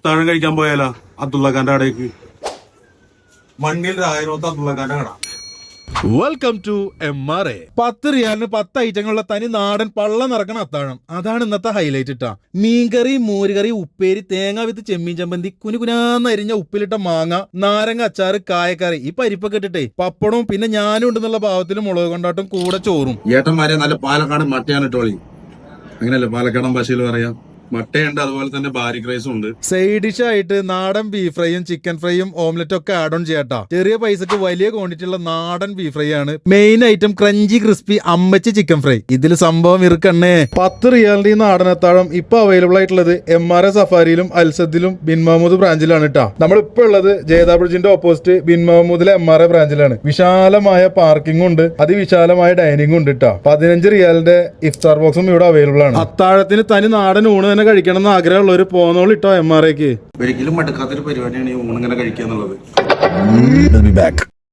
അത്താഴം കഴിക്കാൻ പോയാലാ? അബ്ദുള്ളഖാന്റെ കടയ്ക്ക് മണ്ണിൽ രായനോത്ത് അബ്ദുള്ളഖാന്റെ കട. Welcome to M R A പത്ത് റിയാലിന് പത്ത് ഐറ്റങ്ങളുള്ള തനി നാടൻ പള്ള നിറക്കണ അത്താഴം. അതാണ് ഇന്നത്തെ ഹൈലൈറ്റ് ഇട്ടാ. മീൻകറി മോരുകറി ഉപ്പേരി തേങ്ങ വിത്ത് ചെമ്മീൻ ചമ്പന്തി കുനുകുനാന്ന് അരിഞ്ഞ ഉപ്പിലിട്ട മാങ്ങ നാരങ്ങ അച്ചാറ് കായക്കറി. ഈ പരിപ്പൊക്കെ ഇട്ടിട്ടേ പപ്പടവും പിന്നെ ഞാനും ഉണ്ടെന്നുള്ള ഭാവത്തിൽ മുളക് കൊണ്ടാട്ടും കൂടെ ചോറും. ഏട്ടന്മാരെ നല്ല പാലക്കാട് മട്ടയാണ് ഇട്ടോളി. അങ്ങനെയല്ലേ പാലക്കാടൻ ഭാഷയിൽ പറയാം? മട്ടയുണ്ട് അതുപോലെ തന്നെ ബാരിക് റൈസും ഉണ്ട്. സൈഡ് ഡിഷ് ആയിട്ട് നാടൻ ബീഫ് ഫ്രൈയും ചിക്കൻ ഫ്രൈയും ഓംലെറ്റും ഒക്കെ ആഡ് ഓൺ ചെയ്യാട്ടോ. ചെറിയ പൈസക്ക് വലിയ ക്വാണ്ടിറ്റി ഉള്ള നാടൻ ബീഫ് ഫ്രൈ ആണ്. മെയിൻ ഐറ്റം ക്രഞ്ചി ക്രിസ്പി അമ്മച്ചി ചിക്കൻ ഫ്രൈ ഇതിൽ സംഭവം ഇറുക്കണ്ണേ പത്ത് റിയാലിറ്റി നാടൻ അത്താഴം ഇപ്പൊ അവൈലബിൾ ആയിട്ടുള്ളത് എം ആർ എ സഫാരിയിലും അൽസദിലും ബിൻ മഹമ്മൂദ് ബ്രാഞ്ചിലാണ് കേട്ടോ നമ്മളിപ്പോ ഉള്ളത് ജേതാ ബ്രിഡ്ജിന്റെ ഓപ്പോസിറ്റ് ബിൻ മഹമ്മൂദിലെ എം ആർ എ ബ്രാഞ്ചിലാണ് വിശാലമായ പാർക്കിംഗ് ഉണ്ട് അതിവിശാലമായ ഡൈനിങ് ഉണ്ട് കേട്ടോ പതിനഞ്ച് റിയാലിന്റെ ഇഫ്താർ ബോക്സും ഇവിടെ അവൈലബിൾ ആണ്. അത്താഴത്തിന് തനി നാടൻ ഊണ് തന്നെ കഴിക്കണം എന്ന് ആഗ്രഹമുള്ളവർ പോന്നോളൂ ഇട്ടോ എം ആർ എക്ക് ഒരിക്കലും മടുക്കാത്തൊരു പരിപാടിയാണ് ഈ ഊണിങ്ങനെ കഴിക്കുക എന്നുള്ളത്. ബാക്ക്